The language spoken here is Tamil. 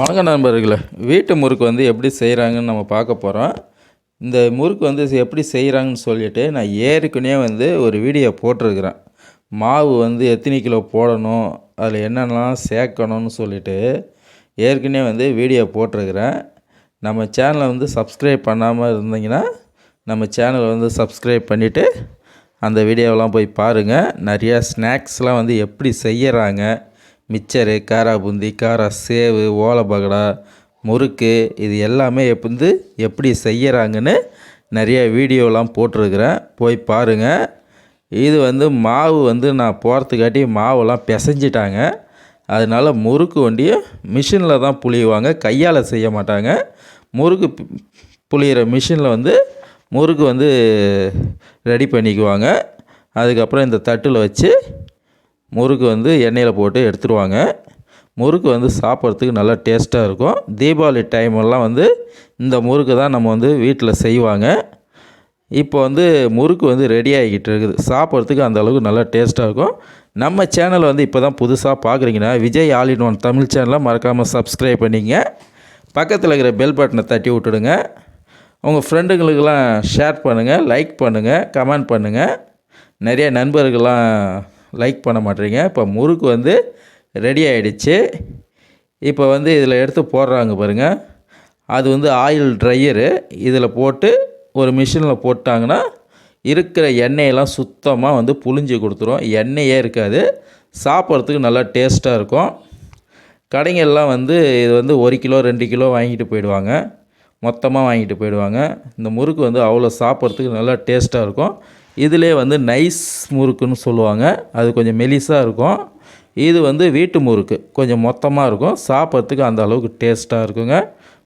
வணக்கம் நண்பர்களே வீட்டு முறுக்கு வந்து எப்படி செய்கிறாங்கன்னு நம்ம பார்க்க போகிறோம் இந்த முறுக்கு வந்து எப்படி செய்கிறாங்கன்னு சொல்லிட்டு நான் ஏற்கனவே வந்து ஒரு வீடியோ போட்டிருக்கிறேன். மாவு வந்து எத்தனை கிலோ போடணும் அதில் என்னென்னலாம் சேர்க்கணும்னு சொல்லிட்டு ஏற்கனவே வந்து வீடியோ போட்டிருக்கிறேன். நம்ம சேனலை வந்து சப்ஸ்கிரைப் பண்ணாமல் இருந்தீங்கன்னா நம்ம சேனலை வந்து சப்ஸ்கிரைப் பண்ணிவிட்டு அந்த வீடியோவெல்லாம் போய் பாருங்கள் நிறையா ஸ்நாக்ஸ்லாம் வந்து எப்படி செய்கிறாங்க மிச்சரு காரா பூந்தி காரா சேவு ஓலை பகடா முறுக்கு இது எல்லாமே வந்து எப்படி செய்யறாங்கன்னு நிறைய வீடியோலாம் போட்டிருக்கிறேன். போய் பாருங்கள் இது வந்து மாவு வந்து நான் போகிறதுக்காட்டி மாவெல்லாம் பிசைஞ்சிட்டாங்க. அதனால் முறுக்கு வண்டியை மிஷினில் தான் புளியுவாங்க கையால் செய்ய மாட்டாங்க. முறுக்கு பு- புளியிற மிஷினில் வந்து முறுக்கு வந்து ரெடி பண்ணிக்குவாங்க. அதுக்கப்புறம் இந்த தட்டில் வச்சு முறுக்கு வந்து எண்ணெயில் போட்டு எடுத்துருவாங்க. முறுக்கு வந்து சாப்பிட்றதுக்கு நல்லா டேஸ்ட்டாக இருக்கும். தீபாவளி டைமெல்லாம் வந்து இந்த முறுக்கு தான் நம்ம வந்து வீட்டில் செய்வாங்க. இப்போ வந்து முறுக்கு வந்து ரெடி ஆகிக்கிட்டு இருக்குது. சாப்பிட்றதுக்கு அந்த அளவுக்கு நல்லா டேஸ்ட்டாக இருக்கும். நம்ம சேனலை வந்து இப்போ தான் புதுசாக பார்க்குறீங்கன்னா Vijay all in one Tamil சேனலை மறக்காமல் சப்ஸ்கிரைப் பண்ணிங்க பக்கத்தில் இருக்கிற பெல் பட்டனை தட்டி விட்டுடுங்க. உங்கள் ஃப்ரெண்டுங்களுக்கெல்லாம் ஷேர் பண்ணுங்கள் லைக் பண்ணுங்கள் கமெண்ட் பண்ணுங்கள் நிறைய நண்பர்கள்லாம் லைக் பண்ண மாட்டேறீங்க. இப்போ முறுக்கு வந்து ரெடி ஆகிடுச்சு இப்போ வந்து இதில் எடுத்து போடுறாங்க பாருங்கள் அது வந்து ஆயில் ட்ரையரு இதில் போட்டு ஒரு மிஷினில் போட்டாங்கன்னா இருக்கிற எண்ணெயெல்லாம் சுத்தமாக வந்து புழிஞ்சு கொடுத்துரும். எண்ணெயே இருக்காது. சாப்பிட்றதுக்கு நல்லா டேஸ்ட்டாக இருக்கும். கடைங்கள்லாம் வந்து இது வந்து ஒரு கிலோ ரெண்டு கிலோ வாங்கிட்டு போயிடுவாங்க. மொத்தமாக வாங்கிட்டு போயிடுவாங்க. இந்த முறுக்கு வந்து அவ்வளோ சாப்பிட்றதுக்கு நல்லா டேஸ்ட்டாக இருக்கும். இதிலே வந்து நைஸ் முறுக்குன்னு சொல்லுவாங்க. அது கொஞ்சம் மெலிசாக இருக்கும். இது வந்து வீட்டு முறுக்கு. கொஞ்சம் மொத்தமாக இருக்கும். சாப்பிட்றதுக்கு அந்த அளவுக்கு டேஸ்ட்டாக இருக்குங்க.